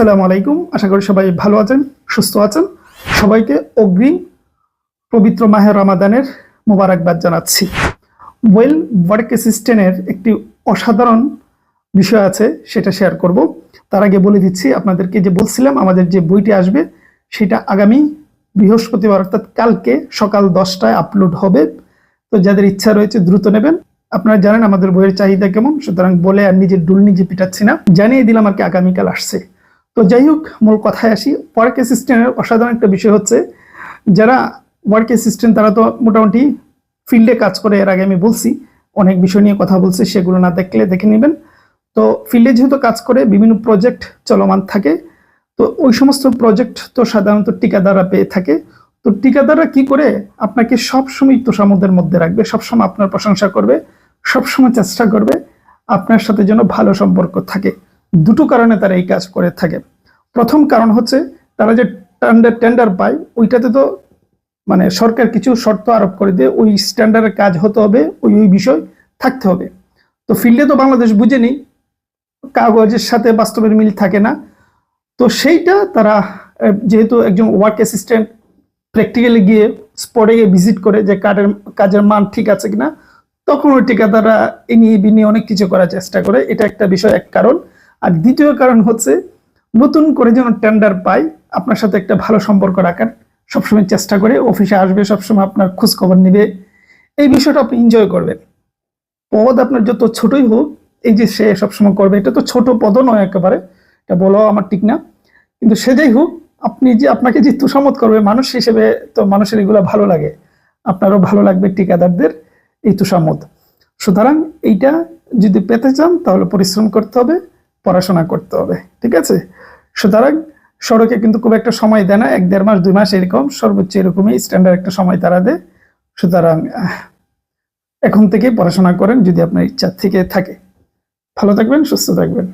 আসসালামু আলাইকুম। আশা করি সবাই ভালো আছেন, সুস্থ আছেন। সবাইকে অগ্রিম পবিত্র মাহের রমাদানের মোবারকবাদ জানাচ্ছি। ওয়েল ওয়ার্ক অ্যাসিস্ট্যান্টের একটি অসাধারণ বিষয় আছে, সেটা শেয়ার করব। তার আগে বলে দিচ্ছি আপনাদেরকে যে বলছিলাম, আমাদের যে বইটি আসবে, সেটা আগামী বৃহস্পতিবার, অর্থাৎ কালকে সকাল দশটায় আপলোড হবে। তো যাদের ইচ্ছা রয়েছে, দ্রুত নেবেন। আপনারা জানেন আমাদের বইয়ের চাহিদা কেমন, সুতরাং বলে আর নিজের ডুল নিজে পিটাচ্ছি না। জানিয়ে দিলাম আর কি আগামীকাল আসছে। তো যাই হোক, মূল কথায় আসি। ওয়ার্ক অ্যাসিস্ট্যান্টের অসাধারণ একটা বিষয় হচ্ছে, যারা ওয়ার্ক অ্যাসিস্ট্যান্ট তারা তো মোটামুটি ফিল্ডে কাজ করে, এর আগে আমি বলছি, অনেক বিষয় নিয়ে কথা বলছি, সেগুলো না দেখলে দেখে নেবেন। তো ফিল্ডে যেহেতু কাজ করে, বিভিন্ন প্রজেক্ট চলমান থাকে, তো ওই সমস্ত প্রজেক্ট তো সাধারণত ঠিকাদাররা পেয়ে থাকে। তো ঠিকাদাররা কি করে? আপনাকে সবসময় তোষামদের মধ্যে রাখবে, সবসময় আপনার প্রশংসা করবে, সবসময় চেষ্টা করবে, আপনার সাথে যেন ভালো সম্পর্ক থাকে। দুটো কারণে তারা এই কাজ করে থাকে। প্রথম কারণ হচ্ছে, তারা যে টেন্ডার টেন্ডার পায়, ওইটাতে তো মানে সরকার কিছু শর্ত আরোপ করে দিয়ে ওই স্ট্যান্ডার্ডের কাজ হতে হবে, ওই ওই বিষয় থাকতে হবে। তো ফিল্ডে তো বাংলাদেশ বুঝে নেই কাগজের সাথে বাস্তবের মিল থাকে না। তো সেইটা তারা যেহেতু একজন ওয়ার্ক অ্যাসিস্ট্যান্ট প্র্যাকটিক্যালি গিয়ে স্পটে গিয়ে ভিজিট করে যে কাজের কাজের মান ঠিক আছে কিনা, তখন ওই ঠিকাদাররা এ নিয়ে বিনিয়ে অনেক কিছু করার চেষ্টা করে। এটা একটা বিষয়, এক কারণ। আর দ্বিতীয় কারণ হচ্ছে, নতুন করে যেন টেন্ডার পাই, আপনার সাথে একটা ভালো সম্পর্ক রাখার সবসময় চেষ্টা করে অফিসে আসবে, সবসময় আপনার খোঁজ খবর নেবে। এই বিষয়টা আপনি এনজয় করবেন। পদ আপনার যত ছোটই হোক, এই যে সে সবসময় করবে, এটা তো ছোট পদও নয় একেবারে, এটা বলাও আমার ঠিক না। কিন্তু সে যাই হোক, আপনি যে, আপনাকে যে তুষামত করবে, মানুষ হিসেবে তো মানুষের এগুলো ভালো লাগে। আপনারও ভালো লাগবে ঠিকাদারদের এই তুষামত সুতরাং এইটা যদি পেতে চান, তাহলে পরিশ্রম করতে হবে। পড়াশোনা করতে হবে, ঠিক আছে? সুতরাং সড়কে কিন্তু খুব একটা সময় দেয় না, এক দেড় মাস, দুই মাস এরকম, সর্বোচ্চ এরকমই স্ট্যান্ডার্ড একটা সময় তারা দেয়। সুতরাং এখন থেকে পড়াশোনা করেন যদি আপনার ইচ্ছা থেকে থাকে। ভালো থাকবেন, সুস্থ থাকবেন।